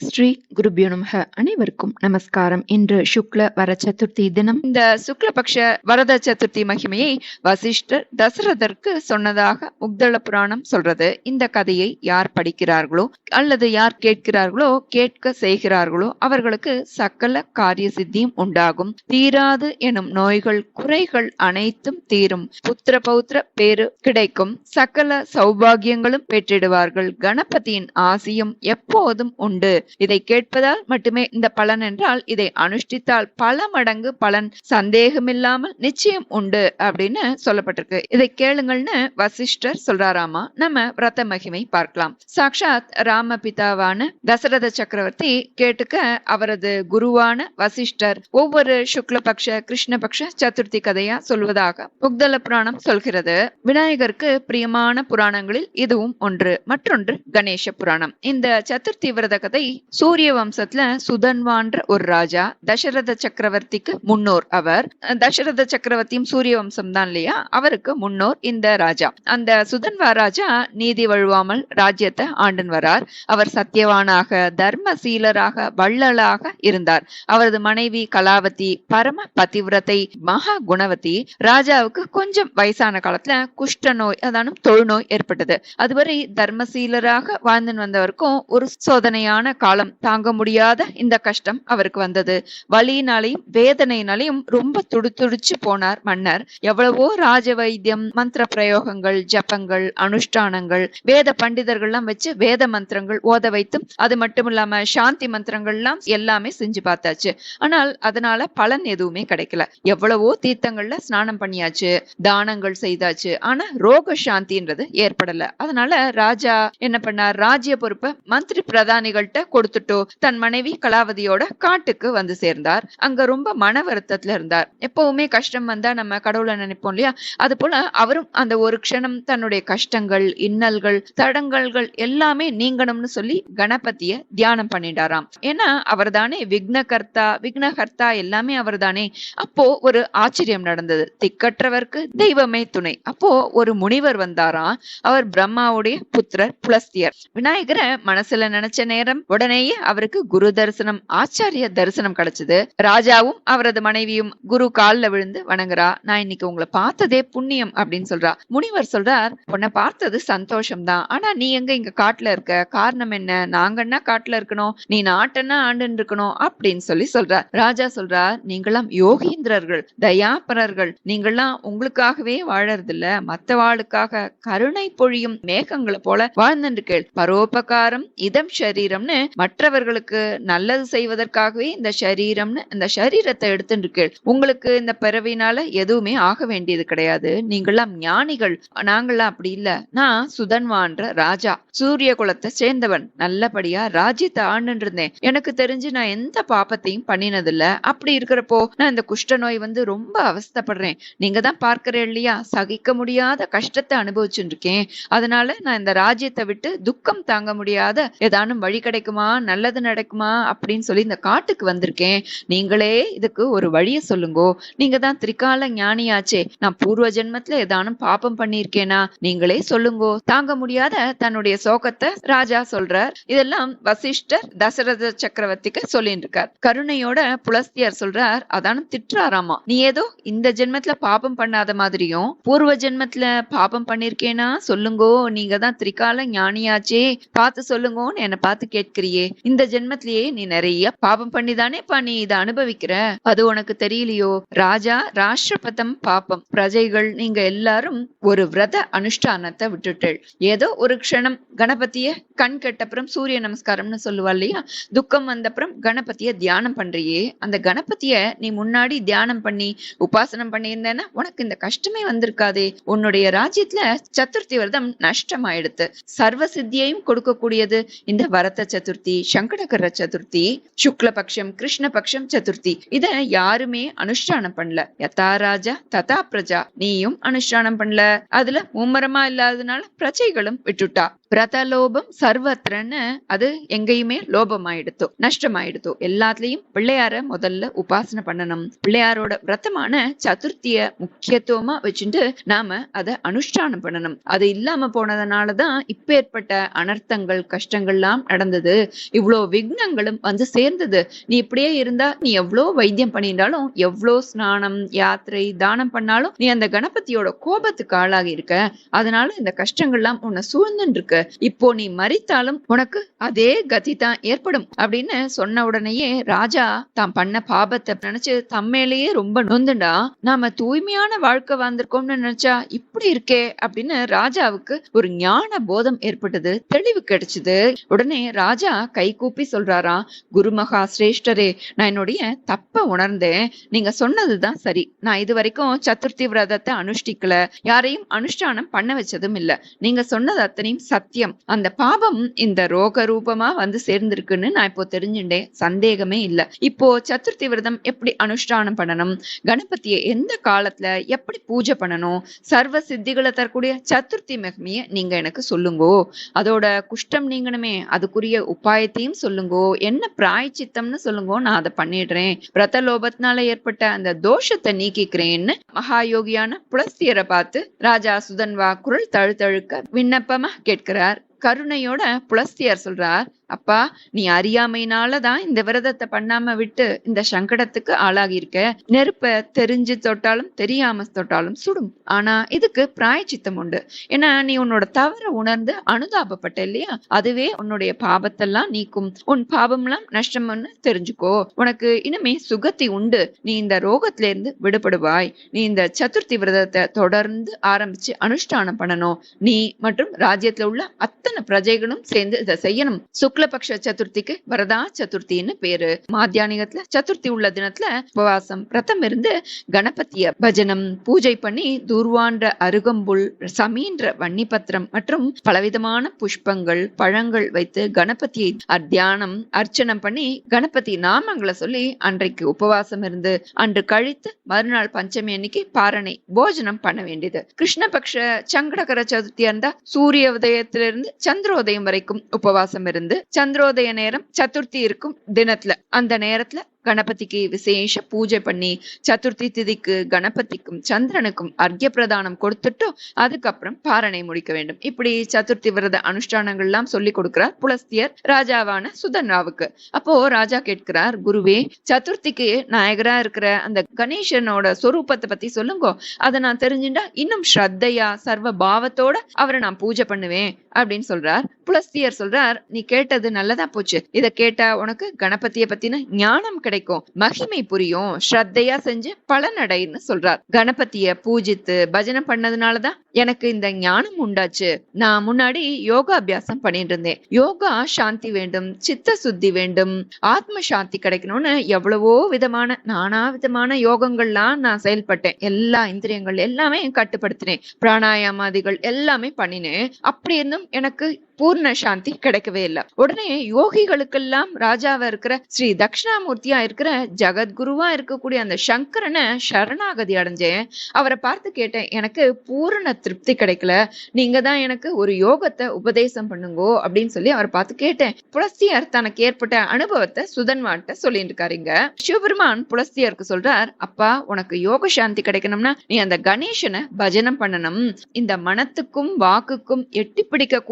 ஸ்ரீ குருபியோ நமக. அனைவருக்கும் நமஸ்காரம். இன்று சுக்ல வர சதுர்த்தி தினம். இந்த சுக்லபக்ஷ வரத சதுர்த்தி மகிமையை வசிஷ்டர் தசரதற்கு சொன்னதாக உக்தள புராணம் சொல்றது. இந்த கதையை யார் படிக்கிறார்களோ அல்லது யார் கேட்கிறார்களோ கேட்க செய்கிறார்களோ அவர்களுக்கு சகல காரிய சித்தியும் உண்டாகும். தீராது எனும் நோய்கள் குறைகள் அனைத்தும் தீரும். புத்திர பௌத்திர பேரு கிடைக்கும். சகல சௌபாகியங்களும் பெற்றிடுவார்கள். கணபதியின் ஆசியும் எப்போதும் உண்டு. இதை கேட்பதால் மட்டுமே இந்த பலன் என்றால் இதை அனுஷ்டித்தால் பல மடங்கு பலன் சந்தேகமில்லாமல் நிச்சயம் உண்டு அப்படின்னு சொல்லப்பட்டிருக்கு. இதை கேளுங்கள்னு வசிஷ்டர் சொல்றாராமா? நம்ம விரத மகிமை பார்க்கலாம். சாக்ஷாத் ராம பிதாவான தசரத சக்கரவர்த்தி கேட்டுக்க அவரது குருவான வசிஷ்டர் ஒவ்வொரு சுக்லபக்ஷ கிருஷ்ணபக்ஷ சதுர்த்தி கதையா சொல்வதாக புக்தல புராணம் சொல்கிறது. விநாயகருக்கு பிரியமான புராணங்களில் இதுவும் ஒன்று. மற்றொன்று கணேச புராணம். இந்த சதுர்த்தி விரத கதை சூரிய வம்சத்துல சுதன்வான்ற ஒரு ராஜா தசரத சக்கரவர்த்திக்கு முன்னோர் அவர். தசரத சக்கரவர்த்தியும் சூரிய வம்சம் தான் இல்லையா? அவருக்கு முன்னோர் இந்த ராஜா. அந்த சுதன்வா ராஜா நீதி வழுவாமல் ராஜ்யத்தை ஆண்டன் வரார். அவர் சத்தியவானாக தர்மசீலராக வள்ளலாக இருந்தார். அவரது மனைவி கலாவதி பரம பதிவிரத்தை மகா குணவதி ராஜாவுக்கு கொஞ்சம் வயசான காலத்துல குஷ்ட நோய் அதானும் தொழுநோய் ஏற்பட்டது. அதுவரை தர்மசீலராக வாழ்ந்து வந்தவருக்கும் ஒரு சோதனையான காலம் தாங்க முடியாத இந்த கஷ்டம் அவருக்கு வந்தது. வலியினாலையும் வேதனையினாலையும் ரொம்ப துடிதுடிச்சு போனார் மன்னர். எவ்வளவோ ராஜ வைத்தியம் மந்திர பிரயோகங்கள் ஜபங்கள் அனுஷ்டானங்கள் வேத பண்டிதர்கள்லாம் வச்சு வேத மந்திரங்கள் ஓத வைத்தும் அது மட்டும் இல்லாம சாந்தி மந்திரங்கள்லாம் எல்லாமே செஞ்சு பார்த்தாச்சு. ஆனால் அதனால பலன் எதுவுமே கிடைக்கல. எவ்வளவோ தீர்த்தங்கள்ல ஸ்நானம் பண்ணியாச்சு தானங்கள் செய்தாச்சு. ஆனா ரோக சாந்தின்றது ஏற்படல. அதனால ராஜா என்ன பண்ணார்? ராஜ்ய பொறுப்பை மந்திரி பிரதானிகள்கிட்ட கொடுத்துட்டோ தன் மனைவி கலாவதியோட காட்டுக்கு வந்து சேர்ந்தார். அங்க ரொம்ப மன வருத்தத்துல இருந்தார். எப்பவுமே கஷ்டம் வந்தா நம்ம கடவுளை நினைப்போம் இல்லையா? அது போல அவரும் அந்த ஒரு க்ஷணம் தன்னுடைய கஷ்டங்கள் இன்னல்கள் தடங்கல்கள் எல்லாமே நீங்கணும்னு சொல்லி கணபதிய தியானம் பண்ணிட்டாராம். ஏன்னா அவர் தானே விக்னகர்த்தா விக்னகர்த்தா எல்லாமே அவர் தானே அப்போ ஒரு ஆச்சரியம் நடந்தது. திக்கற்றவர்க்கு தெய்வமே துணை. அப்போ ஒரு முனிவர் வந்தாராம். அவர் பிரம்மாவுடைய புத்திரர் புலஸ்தியர். விநாயகரை மனசுல நினைச்ச நேரம் உடனேயே அவருக்கு குரு தரிசனம் ஆச்சாரிய தரிசனம் கிடைச்சது. ராஜாவும் அவரது மனைவியும் குரு கால்ல விழுந்து வணங்குறா. நான் இன்னைக்கு உங்களை பார்த்ததே புண்ணியம் அப்படின்னு சொல்றா. முனிவர் சொல்றார் உன்னை பார்த்தது சந்தோஷம் தான் ஆனா நீ எங்க இங்க காட்டுல இருக்க? காரணம் என்ன? நாங்கன்னா காட்டுல இருக்கணும்? நீ நாட்டன்னா ஆண்டுன்னு இருக்கணும்? அப்படின்னு சொல்லி சொல்றார். ராஜா சொல்றார் நீங்களாம் யோகீந்திரர்கள் தயாபரர்கள். நீங்களாம் உங்களுக்காகவே வாழறதில்ல. மத்தவாளுக்காக கருணை பொழியும் மேகங்களை போல வாழ்ந்துருக்கேள் பரோபகாரம் இதம் சரீரம்னு மற்றவர்களுக்கு நல்லது செய்வதற்காகவே இந்த சரீரம்னு இந்த சரீரத்தை எடுத்துட்டு உங்களுக்கு இந்த பிறவினால எதுவுமே ஆக வேண்டியது கிடையாது. நீங்களாம் ஞானிகள். நாங்களாம் அப்படி இல்ல. நான் சுதன்வான்ற ராஜா. சூரிய குலத்தை சேர்ந்தவன். நல்லபடியா ராஜ்யத்தை ஆண்டுன்னு இருந்தேன் எனக்கு தெரிஞ்சு நான் எந்த பாப்பத்தையும் பண்ணினதில்ல. அப்படி இருக்கிறப்போ நான் இந்த குஷ்ட நோய் வந்து ரொம்ப அவஸ்தப்படுறேன். நீங்க தான் பார்க்கிறேன் இல்லையா? சகிக்க முடியாத கஷ்டத்தை அனுபவிச்சுட்டு இருக்கேன் அதனால நான் இந்த ராஜ்யத்தை விட்டு துக்கம் தாங்க முடியாத ஏதானும் வழி கிடைக்குமா? நல்லது நடக்குமா? அப்படின்னு சொல்லி இந்த காட்டுக்கு வந்திருக்கேன். நீங்களே இதுக்கு ஒரு வழிய சொல்லுங்கோ. நீங்க தான் திரிகால ஞானியாச்சே. நான் பூர்வ ஜென்மத்துல ஏதானும் பாப்பம் பண்ணிருக்கேனா நீங்களே சொல்லுங்கோ. தாங்க முடியாத தன்னுடைய சோகத்தை ராஜா சொல்றார். இதெல்லாம் வசிஷ்டர் தசரத சக்கரவர்த்திக்கு சொல்லிட்டு இருக்கார் கருணையோட புலஸ்தியார் சொல்றார் அதானும் திட்டுறாராமா. நீ ஏதோ இந்த ஜென்மத்துல பாபம் பண்ணாத மாதிரியும் பூர்வ ஜென்மத்துல பாபம் பண்ணிருக்கேனா சொல்லுங்கோ. நீங்க தான் திரிகால ஞானியாச்சே. பார்த்து சொல்லுங்கோன்னு என்ன பார்த்து கேட்கிறியே இந்த ஜென்மத்திலேயே நீ நிறைய பாபம் பண்ணிதானேப்பா நீ இதை அனுபவிக்கிற? அது உனக்கு தெரியலையோ? ராஜா ராஷ்டிரபதம் பாப்பம். பிரஜைகள் நீங்க எல்லாரும் ஒரு விரத அனுஷ்டானத்தை விட்டுட்டேள். ஏதோ ஒரு க்ஷணம் கணபதிய கண் கெட்டப்புறம் சூரிய நமஸ்காரம்னு சொல்லுவா இல்லையா? துக்கம் வந்தப்புறம் கணபதிய தியானம் பண்றியே. அந்த கணபதிய நீ முன்னாடி தியானம் பண்ணி உபாசனம் பண்ணியிருந்தேன்னா உனக்கு இந்த கஷ்டமே வந்திருக்காதே. உன்னுடைய ராஜ்யத்துல சதுர்த்தி விரதம் நஷ்டமாயிடுத்து. சர்வ சித்தியையும் கொடுக்கக்கூடியது இந்த வரத சதுர்த்தி சங்கடகர சதுர்த்தி சுக்லபக்ஷம் கிருஷ்ணபக்ஷம் சதுர்த்தி. இத யாருமே அனுஷ்டானம் பண்ணல. யதா ராஜா ததா பிரஜா நீயும் அனுஷ்டானம் பண்ணல. அதுல மும்மரமா இல்லாததுனால பிரஜைகளும் விட்டுட்டா. பிரதலோபம் சர்வத்திரன்னு அது எங்கேயுமே லோபமாயிடுத்தோ நஷ்டமாயிடுத்தோ. எல்லாத்துலயும் பிள்ளையார முதல்ல உபாசனை பண்ணணும். பிள்ளையாரோட விரதமான சதுர்த்திய முக்கியத்துவமா வச்சுட்டு நாம அதை அனுஷ்டானம் பண்ணணும். அது இல்லாம போனதுனாலதான் இப்ப ஏற்பட்ட அனர்த்தங்கள் கஷ்டங்கள்லாம் நடந்தது. இவ்வளோ விக்னங்களும் வந்து சேர்ந்தது. நீ இப்படியே இருந்தா நீ எவ்வளோ வைத்தியம் பண்ணியிருந்தாலும் எவ்வளோ ஸ்நானம் யாத்திரை தானம் பண்ணாலும் நீ அந்த கணபதியோட கோபத்துக்கு ஆளாகி இருக்க. அதனால இந்த கஷ்டங்கள்லாம் உன்னை சூழ்ந்துட்டு இருக்கு. இப்போ நீ மறித்தாலும் உனக்கு அதே கதி தான் ஏற்படும். அப்படின்னு சொன்ன உடனேயே ராஜா தான் பண்ண பாபத்தை நினைச்சு தம்மேலேயே ரொம்ப நொந்துண்டா. நாம தூய்மையான வாழ்க்கை வாழ்ந்திருக்கோம்னு நினைச்சா இப்படி இருக்கே அப்படின்னு ராஜாவுக்கு ஒரு ஞான போதம் ஏற்பட்டது. தெளிவு கிடைச்சது. உடனே ராஜா கை கூப்பி சொல்றாரா குருமகா சிரேஷ்டரே நான் என்னுடைய தப்ப உணர்ந்தேன். நீங்க சொன்னதுதான் சரி. நான் இது வரைக்கும் சதுர்த்தி விரதத்தை அனுஷ்டிக்கல. யாரையும் அனுஷ்டானம் பண்ண வச்சதும் இல்ல. நீங்க சொன்னது அத்தனையும் சத்தியம். அந்த பாபம் இந்த ரோக ரூபமா வந்து சேர்ந்திருக்குன்னு நான் இப்போ தெரிஞ்சுட்டேன். சந்தேகமே இல்ல. இப்போ சதுர்த்தி விரதம் எப்படி அனுஷ்டானம் பண்ணணும்? கணபதியை எந்த காலத்துல எப்படி பூஜை பண்ணணும்? சர்வ சித்திகளை தரக்கூடிய சதுர்த்தி மகிமைய நீங்க எனக்கு சொல்லுங்கோ. அதோட குஷ்டம் நீங்கணுமே. அதுக்குரிய உபாயத்தையும் சொல்லுங்கோ. என்ன பிராய்ச்சித்தம்னு சொல்லுங்கோ. நான் அதை பண்ணிடுறேன். பிரத லோபத்தினால ஏற்பட்ட அந்த தோஷத்தை நீக்கிக்கிறேன்னு மகாயோகியான புலஸ்தியரை பார்த்து ராஜா சுதன்வா குரல் தழுத்தழுக்க விண்ணப்பமா? கேட்கிறார். இருக்கிறார் கருணையோட புலஸ்தியார் சொல்றார் அப்பா நீ அறியாமையினால தான் இந்த விரதத்தை பண்ணாம விட்டு இந்த சங்கடத்துக்கு ஆளாகி இருக்க நெருப்ப தெரிஞ்சு தொட்டாலும் தெரியாம தொட்டாலும் சுடும். ஆனா இதுக்கு பிராயச்சித்தம் உண்டு. ஏன்னா நீ உன்னோட தவற உணர்ந்து அனுதாபப்பட்ட இல்லையா? அதுவே உன்னுடைய பாபத்தெல்லாம் நீக்கும். உன் பாபம்லாம் நஷ்டம்னு தெரிஞ்சுக்கோ. உனக்கு இனிமே சுகத்தி உண்டு. நீ இந்த ரோகத்துல இருந்து விடுபடுவாய். நீ இந்த சதுர்த்தி விரதத்தை தொடர்ந்து ஆரம்பிச்சு அனுஷ்டானம் பண்ணணும். நீ மற்றும் ராஜ்யத்துல உள்ள அத்தனை அத்தனை பிரஜைகளும் சேர்ந்து இதை செய்யணும். சுக்லபக்ஷ சதுர்த்திக்கு வரதா சதுர்த்தின்னு பேரு. மாத்தியானிகத்துல சதுர்த்தி உள்ள தினத்துல உபவாசம். ரத்தம் இருந்து கணபதிய பஜனம் பூஜை பண்ணி தூர்வாண்ட அருகம்புல் சமீன்ற வன்னிபத்திரம் மற்றும் பலவிதமான புஷ்பங்கள் பழங்கள் வைத்து கணபதியை தியானம் அர்ச்சனம் பண்ணி கணபதி நாமங்களை சொல்லி அன்றைக்கு உபவாசம் இருந்து அன்று கழித்து மறுநாள் பஞ்சமி அன்னைக்கு பாரணை போஜனம் பண்ண வேண்டியது. கிருஷ்ணபக்ஷ சங்கடகர சதுர்த்தியா இருந்தா சூரிய உதயத்திலிருந்து சந்திரோதயம் வரைக்கும் உபவாசம் இருந்து சந்திரோதய நேரம் சதுர்த்தி இருக்கும் தினத்துல. அந்த நேரத்துல கணபதிக்கு விசேஷ பூஜை பண்ணி சதுர்த்தி திதிக்கு கணபதிக்கும் சந்திரனுக்கும் அர்க்ய பிரதானம் கொடுத்துட்டு அதுக்கப்புறம் பாரணை முடிக்க வேண்டும். இப்படி சதுர்த்தி விரத அனுஷ்டானங்கள்லாம் சொல்லி கொடுக்கிறார் புலஸ்தியர் ராஜாவான சுதன்ராவுக்கு. அப்போ ராஜா கேட்கிறார் குருவே சதுர்த்திக்கு நாயகரா இருக்கிற அந்த கணேசனோட சொரூபத்தை பத்தி சொல்லுங்க. அதை நான் தெரிஞ்சுட்டா இன்னும் ஸ்ரத்தையா சர்வ பாவத்தோட அவரை நான் பூஜை பண்ணுவேன். அப்படின்னு சொல்றார். புலஸ்தியர் சொல்றார் நீ கேட்டது நல்லதா போச்சு. இத கேட்டா உனக்கு கணபதியை பத்தின ஞானம் கிடைக்கும். மகிமை புரியும். ஸ்ரத்தையா செஞ்சு பலனடைன்னு சொல்றார். கணபதிய பூஜித்து பஜனை பண்ணதுனாலதான் எனக்கு இந்த ஞானம் உண்டாச்சு. நான் முன்னாடி யோகா அபியாசம் பண்ணிட்டு இருந்தேன் யோகா சாந்தி வேண்டும் சித்த சுத்தி வேண்டும் ஆத்ம சாந்தி கிடைக்கணும்னு எவ்வளவோ விதமான நானா விதமான யோகங்கள்லாம் நான் செயல்பட்டேன். எல்லா இந்திரியங்கள் எல்லாமே கட்டுப்படுத்தினேன். பிராணாயாமாதிகள் எல்லாமே பண்ணினேன். அப்படி இருந்தும் எனக்கு பூர்ண சாந்தி கிடைக்கவே இல்லை. உடனே யோகிகளுக்கெல்லாம் ராஜாவா இருக்கிற ஸ்ரீ தட்சிணாமூர்த்தியா இருக்கிற ஜகத்குருவா இருக்கக்கூடிய அந்த சங்கரனை சரணாகதி அடைஞ்சேன். அவரை பார்த்து கேட்டேன் எனக்கு பூரண திருப்தி கிடைக்கல. நீங்க தான் எனக்கு ஒரு யோகத்தை உபதேசம் பண்ணுங்கோ அப்படின்னு சொல்லி அவரை பார்த்து கேட்டேன். புலஸ்தியர் தனக்கு ஏற்பட்ட அனுபவத்தை சுதன்வான்ட்ட சொல்லிட்டு இருக்காருங்க சிவபெருமான் புலஸ்தியருக்கு சொல்றார் அப்பா உனக்கு யோக சாந்தி கிடைக்கணும்னா நீ அந்த கணேசனை பஜனம் பண்ணணும். இந்த மனத்துக்கும் வாக்குக்கும் எட்டி பிடிக்க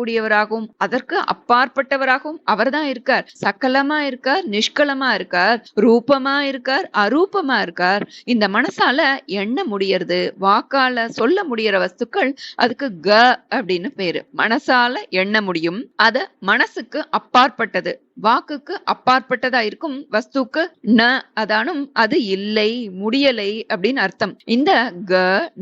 கூடியவராகவும் அதற்கு அப்பாற்பட்டவராகவும் அவர்தான் இருக்கார். சக்கலமா இருக்கார் நிஷ்கலமா இருக்கார் ரூபமா இருக்கார் அரூபமா இருக்கார். இந்த மனசால எண்ண முடியறது? வாக்கால சொல்ல முடியற வஸ்துக்கள் அதுக்கு க அப்படின்னு பேரு. மனசால எண்ண முடியும்? அத மனசுக்கு அப்பாற்பட்டது. வாக்குக்கு அப்பாற்பட்டதா இருக்கும் வஸ்துக்கு ந அதானும் அது இல்லை முடியலை அப்படின்னு அர்த்தம். இந்த க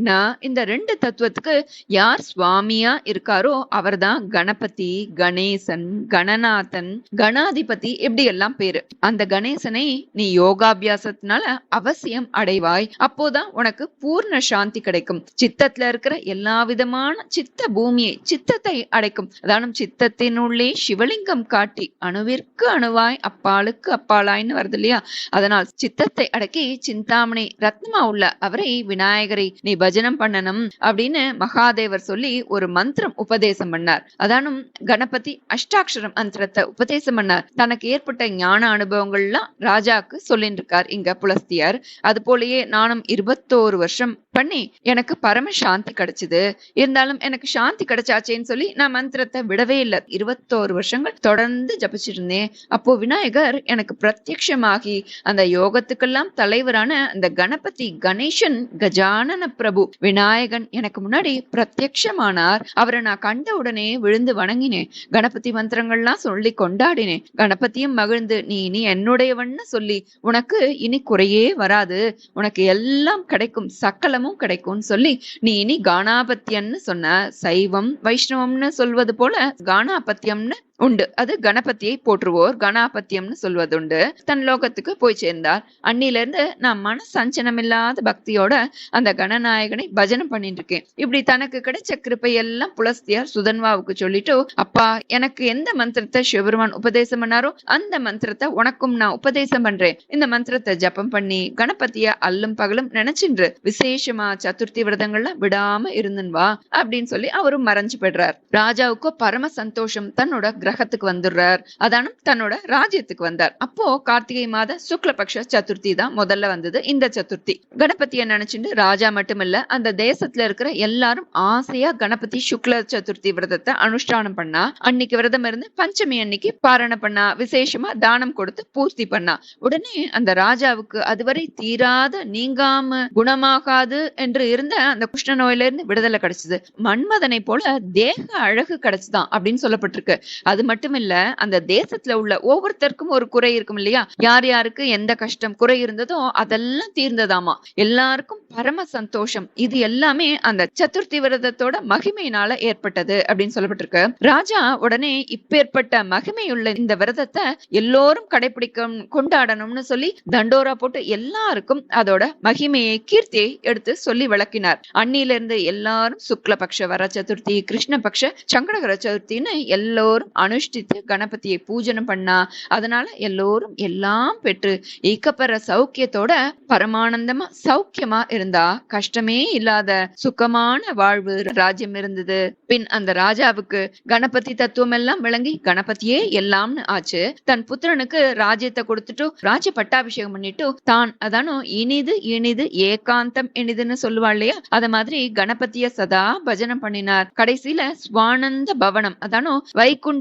ந இந்த ரெண்டு தத்துவத்துக்கு யார் சுவாமியா இருக்காரோ அவர்தான் கணபதி கணேசன் கணநாதன் கணாதிபதி இப்படி எல்லாம் பேரு. அந்த கணேசனை நீ யோகாபியாசத்தினால அவசியம் அடைவாய். அப்போதான் உனக்கு பூர்ண சாந்தி கிடைக்கும். சித்தத்துல இருக்கிற எல்லா விதமான சித்த பூமியை சித்தத்தை அடைக்கும். அதானும் சித்தத்தினுள்ளே சிவலிங்கம் காட்டி அணுவிற்கு அணுவிற்கு அணுவாய்? அப்பாலுக்கு அப்பாலாய்ன்னு வருது இல்லையா அதனால் சித்தத்தை அடக்கி சிந்தாமணி ரத்னமா உள்ள அவரை விநாயகரை நீ பஜனம் பண்ணணும் அப்படின்னு மகாதேவர் சொல்லி ஒரு மந்திரம் உபதேசம் பண்ணார். அதானும் கணபதி அஷ்டாட்சரம் மந்திரத்தை உபதேசம் பண்ணார். தனக்கு ஏற்பட்ட ஞான அனுபவங்கள்லாம் ராஜாக்கு சொல்லிட்டு இருக்கார் இங்க புலஸ்தியார். அது போலயே நானும் இருபத்தோரு வருஷம் பண்ணி எனக்கு பரம சாந்தி கிடைச்சது. இருந்தாலும் எனக்கு சாந்தி கிடைச்சாச்சேன்னு சொல்லி நான் மந்திரத்தை விடவே இல்லை. இருபத்தோரு வருஷங்கள் தொடர்ந்து ஜபிச்சிட்டு இருந்தேன் அப்போ விநாயகர் எனக்கு பிரத்யட்சமாகி அந்த யோகத்துக்கெல்லாம் தலைவரான அந்த கணபதி கணேசன் கஜானன பிரபு விநாயகன் எனக்கு முன்னாடி பிரத்யட்சமானார் அவரை நான் கண்ட உடனே விழுந்து வணங்கினேன். கணபதி மந்திரங்கள்லாம் சொல்லி கொண்டாடினேன். கணபதியும் மகிழ்ந்து நீ இனி என்னுடையவன்னு சொல்லி உனக்கு இனி குறையே வராது. உனக்கு எல்லாம் கிடைக்கும் சக்கலமும் கிடைக்கும்னு சொல்லி நீ இனி கானாபத்தியம்னு சொன்ன சைவம் வைஷ்ணவம்னு சொல்வது போல கானாபத்தியம்னு உண்டு. அது கணபதியை போற்றுவோர் கணாபத்தியம்னு சொல்வதுண்டு. தன் லோகத்துக்கு போய் சேர்ந்தார். அன்னிலிருந்து நான் மன சஞ்சனம் இல்லாத பக்தியோட அந்த கணநாயகனை பஜனம் பண்ணிட்டு இருக்கேன். இப்படி தனக்கு கிடைச்ச கிருப்பை எல்லாம் புலஸ்தியார் சுதன்வாவுக்கு சொல்லிட்டு அப்பா எனக்கு எந்த மந்திரத்தை சிவபெருமான் உபதேசம் பண்ணாரோ அந்த மந்திரத்தை உனக்கும் நான் உபதேசம் பண்றேன். இந்த மந்திரத்தை ஜபம் பண்ணி கணபதிய அல்லும் பகலும் நினைச்சின்று விசேஷமா சதுர்த்தி விரதங்கள்ல விடாம இருந்தன் வா அப்படின்னு சொல்லி அவரும் மறைஞ்சு போயிடுறார். ராஜாவுக்கு பரம சந்தோஷம் தன்னோட கிரகத்துக்கு வந்துடுறார். அதானும் தன்னோட ராஜ்யத்துக்கு வந்தார். அப்போ கார்த்திகை மாத சுக்லபக்ஷ சதுர்த்தி தான் முதல்ல வந்தது இந்த சதுர்த்தி. கணபதியை நினைச்சுட்டு ராஜா மட்டும் இல்ல அந்த தேசத்துல இருக்கிற எல்லாரும் ஆசையா கணபதி சுக்ல சதுர்த்தி விரதத்தை அனுஷ்டானம் பண்ணா. அன்னைக்கு விரதம் இருந்து பஞ்சமி அன்னைக்கு பாரண பண்ணா விசேஷமா தானம் கொடுத்து பூர்த்தி பண்ணா. உடனே அந்த ராஜாவுக்கு அதுவரை தீராத நீங்காம குணமாகாது என்று இருந்த அந்த குஷ்ண நோயில இருந்து விடுதலை கிடைச்சது. மன்மதனை போல தேக அழகு கிடைச்சுதான் அப்படின்னு சொல்லப்பட்டிருக்கு. அது மட்டும் இல்ல அந்த தேசத்துல உள்ள ஒவ்வொருத்தருக்கும் ஒரு குறை இருக்கும் இல்லையா? யார் யாருக்கு எந்த கஷ்டம் குறை இருந்ததோ அதெல்லாம் தீர்ந்ததாமா? எல்லாருக்கும் பரம சந்தோஷம். இது எல்லாமே அந்த சதுர்த்தி விரதத்தோட மகிமையினால ஏற்பட்டது அப்படின்னு சொல்லப்பட்டிருக்கு. ராஜா உடனே இப்பேற்பட்ட மகிமையுள்ள இந்த விரதத்தை எல்லோரும் கடைபிடிக்க கொண்டாடணும்னு சொல்லி தண்டோரா போட்டு எல்லாருக்கும் அதோட மகிமையை கீர்த்தியை எடுத்து சொல்லி விளக்கினார். அண்ணில இருந்து எல்லாரும் சுக்லபக்ஷ வர சதுர்த்தி கிருஷ்ணபக்ஷ சங்கடகர சதுர்த்தின்னு எல்லோரும் அனுஷ்டித்து கணபதியை பூஜனம் பண்ணா அதனால எல்லோரும் எல்லாம் பெற்று ஏக்கப்பெற சௌக்கியத்தோட பரமானந்தமா சௌக்கியமா இருந்தா கஷ்டமே இல்லாத சுகமான வாழ்வு ராஜ்யம் இருந்தது. பின் அந்த ராஜாவுக்கு கணபதி தத்துவம் எல்லாம் விளங்கி கணபதியே எல்லாம்னு ஆச்சு. தன் புத்திரனுக்கு ராஜ்யத்தை கொடுத்துட்டு ராஜ பட்டாபிஷேகம் பண்ணிட்டு தான் அதானோ இனிது இனிது ஏகாந்தம் இனிதுன்னு சொல்லுவா இல்லையா? அத மாதிரி கணபதிய சதா பஜனம் பண்ணினார். கடைசியில சுவானந்த பவனம் அதானோ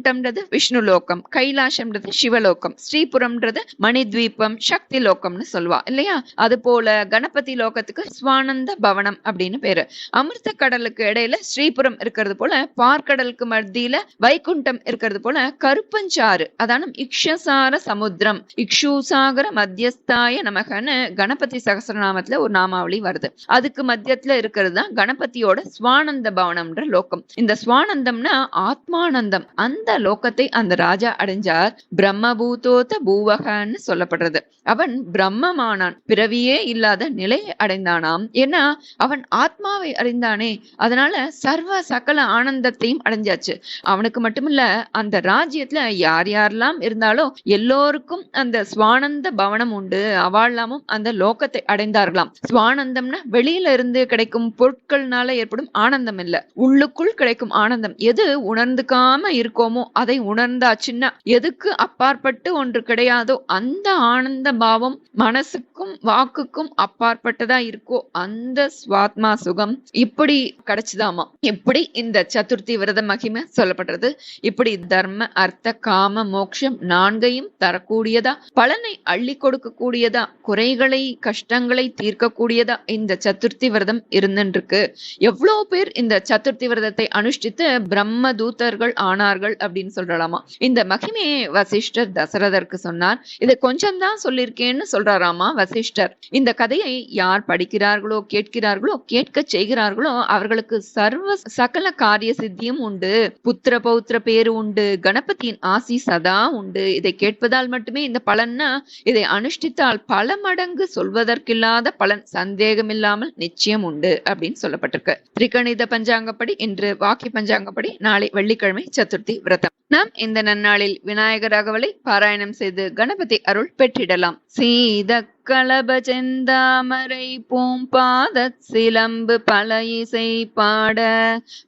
வைகுண்டம்ன்றது விஷ்ணு லோகம் கைலாசம்ன்றது சிவலோகம் ஸ்ரீபுரம்ன்றது மணித்வீபம் சக்தி லோகம்னு சொல்லுவா இல்லையா? அது போல கணபதி லோகத்துக்கு ஸ்வானந்த பவனம் அப்படின்னு பேரு. அமிர்த கடலுக்கு இடையில ஸ்ரீபுரம் இருக்கிறது போல பார்க்கடலுக்கு மத்தியில வைகுண்டம் இருக்கிறது போல கருப்பஞ்சாறு அதான இக்ஷசார சமுத்திரம் இக்ஷூசாகர மத்தியஸ்தாய நமகன்னு கணபதி சகசரநாமத்துல ஒரு நாமாவளி வருது. அதுக்கு மத்தியத்துல இருக்கிறது தான் கணபதியோட சுவானந்த பவனம்ன்ற லோகம். இந்த சுவானந்தம்னா ஆத்மானந்தம். அந்த லோகத்தை அந்த ராஜா அடைஞ்சார். பிரம்மபூதோத பூவகன்னு சொல்லப்படுறது. அவன் பிரம்மமானான். பிறவியே இல்லாத நிலையை அடைந்தானாம். ஏன்னா அவன் ஆத்மாவை அறிந்தானே. அதனால சர்வ சகல ஆனந்தத்தையும் அடைஞ்சாச்சு. அவனுக்கு மட்டுமில்ல அந்த ராஜ்யத்துல யார் யாரெல்லாம் இருந்தாலோ எல்லோருக்கும் அந்த சுவானந்த பவனம் உண்டு. அவாழ்லாமும் அந்த லோகத்தை அடைந்தார்களாம். சுவானந்தம்னா வெளியில இருந்து கிடைக்கும் பொருட்கள்னால ஏற்படும் ஆனந்தம் இல்ல. உள்ளுக்குள் கிடைக்கும் ஆனந்தம். எது உணர்ந்துக்காம இருக்கோமோ அதை உணர்ந்தாச்சுன்னா எதுக்கு அப்பாற்பட்டு ஒன்று கிடையாதோ அந்த ஆனந்த பாவம் மனசுக்கும் வாக்குக்கும் அப்பாற்பட்டதா இருக்கோ அந்த சுவாத்மா சுகம் இப்படி கிடைச்சுதாமா. இப்படி இந்த சதுர்த்தி விரத மகிமை சொல்லப்படுறது. இப்படி தர்ம அர்த்த காம மோட்சம் நான்கையும் தரக்கூடியதா பலனை அள்ளி கொடுக்கக்கூடியதா குறைகளை கஷ்டங்களை தீர்க்கக்கூடியதா இந்த சதுர்த்தி விரதம் இருந்துருக்கு எவ்வளவு பேர் இந்த சதுர்த்தி விரதத்தை அனுஷ்டித்து பிரம்ம தூதர்கள் ஆனார்கள் அப்படின்னு சொல்றாமா இந்த மகிமையை வசிஷ்டர் தசரதற்கு சொன்னார் இதை கொஞ்சம் தான் சொல்லியிருக்கேன்னு சொல்றாராமா வசிஷ்டர். இந்த கதையை யார் படிக்கிறார்களோ கேட்கிறார்களோ கேட்க செய்கிறார்களோ அவர்களுக்கு சர்வ சகல காரிய சித்தியும் உண்டு. புத்திர பௌத்திர பேரு உண்டு. கணபதியின் ஆசி சதா உண்டு. இதை கேட்பதால் மட்டுமே இந்த பலன்னா இதை அனுஷ்டித்தால் பல மடங்கு சொல்வதற்கில்லாத பலன் சந்தேகமில்லாமல் நிச்சயம் உண்டு அப்படின்னு சொல்லப்பட்டிருக்கு. திரிகணித பஞ்சாங்கப்படி இன்று வாக்கி பஞ்சாங்கப்படி நாளை வெள்ளிக்கிழமை சதுர்த்தி விரதம். நாம் இந்த நன்னாளில் விநாயகர் அகவலை பாராயணம் செய்து கணபதி அருள் பெற்றிடலாம். சீத கலப செந்தாமரை பூம்பாத சிலம்பு பல இசை பாட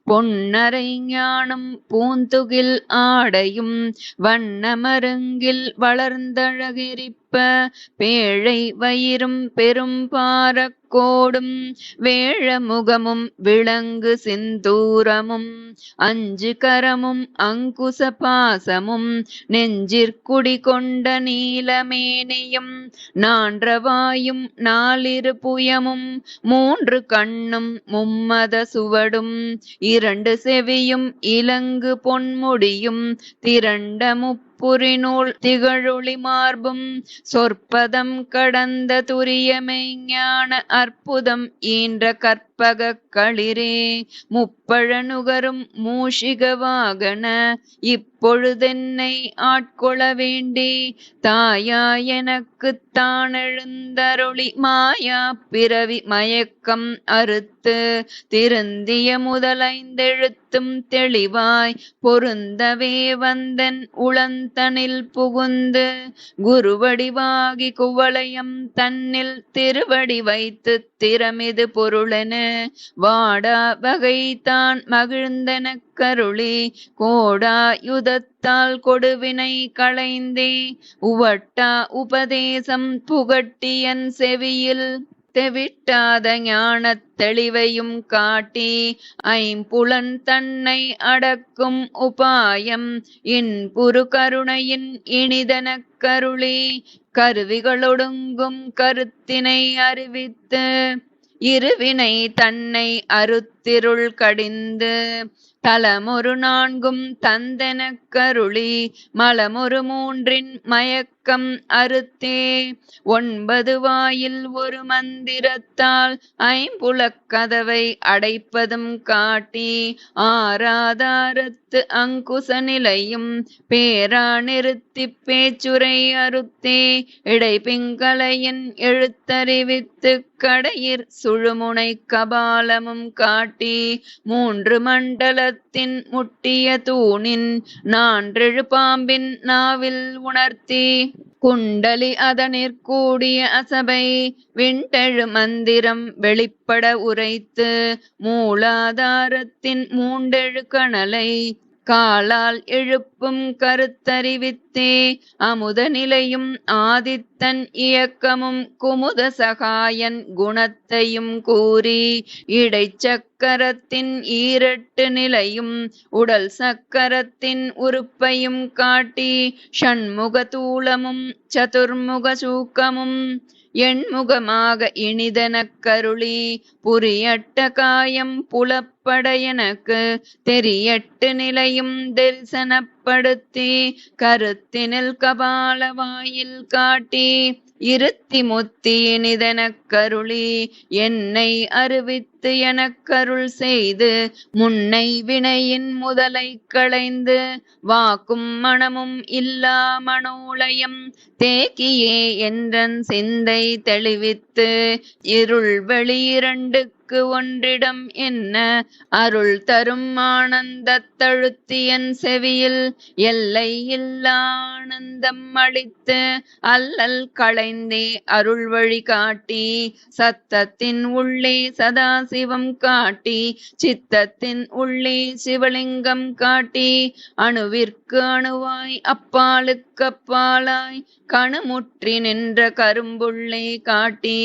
பொன்னரை ஞானம் பூந்துகில் ஆடையும் வண்ணமருங்கில் வளர்ந்தழகிரிப்ப பேழை வயிறும் பெரும் பாரக் கோடும் வேழமுகமும் விளங்கு சிந்தூரமும் அஞ்சு கரமும் அங்குச பாசமும் நெஞ்சிற்குடி கொண்ட நீலமேனியும் நான்றவாயும் நாலிரு புயமும் மூன்று கண்ணும் மும்மத சுவடும் இரண்டு செவியும் இலங்கு பொன்முடியும் திரண்ட முப்புரிநூல் திகழொளி மார்பும் சொற்பதம் கடந்த துரியமெய்ஞான அற்புதம் ஈன்ற கற்பக களிரே முப்பழனுகரும் மூஷிக வாகன இப்பொழுதென்னை ஆட்கொள வேண்டி தாயா எனக்கு தானெழுந்தருளி மாயா பிறவி மயக்கம் அறுத்து திருந்திய முதலைந்தெழுத்தும் தெளிவாய் பொருந்தவே வந்தன் உளந்தனில் புகுந்து குருவடிவாகி குவளையம் தன்னில் திருவடி வைத்து திறமிது பொருளென வாடா வகைத்தான் தான் கருளி கோடா யுதத்தால் கொடுவினை களைந்தே உவட்டா உபதேசம் புகட்டியன் செவியில் விட்டாத ஞானத் தெளிவையும் காட்டி ஐம்புலன் தன்னை அடக்கும் உபாயம். இன்புரு கருணையின் இனிதனக் கருளி கருவிகளொடுங்கும் கருத்தினை அறிவித்து இருவினை தன்னை அருத்திருள் கடிந்து தலமொரு நான்கும் தந்தெனக் கருளி மலமொரு மூன்றின் பக்கம் அறுத்தே. ஒன்பது வாயில் ஒரு மந்திரத்தால் ஐம்புலக்கதவை அடைப்பதும் காட்டி. ஆராதாரத்து அங்குச நிலையும் பேரா நிறுத்தி பேச்சுரை அறுத்தே. இடைப்பிங்கலையின் எழுத்தறிவித்து கடையிற் சுழுமுனை கபாலமும் காட்டி. மூன்று மண்டலத்தின் முட்டிய தூணின் நான்றெழு பாம்பின் நாவில் உணர்த்தி. குண்டலி அதனிற் கூடிய அசபை விண்டெழு மந்திரம் வெளிப்பட உரைத்து மூலாதாரத்தின் மூண்டெழு கணலை காலால் எழுப்பும் கருத்தறிவித்தே அமுத நிலையும் ஆதித்தன் இயக்கமும் குமுத சகாயன் குணத்தையும் கூறி இடைச்சக்கரத்தின் ஈரட்டு நிலையும் உடல் சக்கரத்தின் உறுப்பையும் காட்டி ஷண்முக தூளமும் சதுர்முக சூக்கமும் எண்முகமாக இனிதனக் கருளி புரியட்ட காயம் புலப்பட எனக்கு தெரியட்டு நிலையும் தரிசனப்படுத்தி கருத்தினில் கபால வாயில் காட்டி இருத்தி முத்தி கருளி என்னை அறிவித்து எனக்கருள் செய்து முன்னை வினையின் முதலை களைந்து வாக்கும் மனமும் இல்லா மனோலயம் தேக்கியே என்றன் சிந்தை தெளிவித்து இருள் எனக்கு ஒன்றிடம் என்ன? அருள் தரும் ஆனந்தத்தழுத்தியன் செவியில் எல்லை இல்லா ஆனந்தம் அளித்து அல்லல் களைந்தே அருள் வழி காட்டி சத்தத்தின் உள்ளே சதாசிவம் காட்டி சித்தத்தின் உள்ளே சிவலிங்கம் காட்டி அணுவிற்கு அணுவாய் அப்பாலுக்கு அப்பாலாய் கணுமுற்றி நின்ற கரும்புள்ளே காட்டி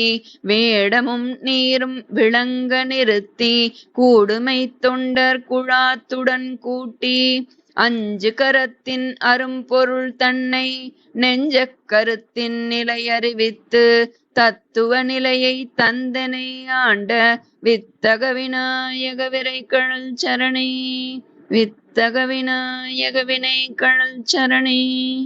வேடமும் நீரும் விளங்க நிறுத்தி கூடுமை தொண்டர் குழாத்துடன் கூட்டி அஞ்சு கரத்தின் அரும்பொருள் தன்னை நெஞ்ச கருத்தின் நிலை அறிவித்து தத்துவ நிலையை தந்தனை ஆண்ட வித்தக விநாயக விரை கழல் சரணே. வித்தக விநாயக வினை கழல் சரணி.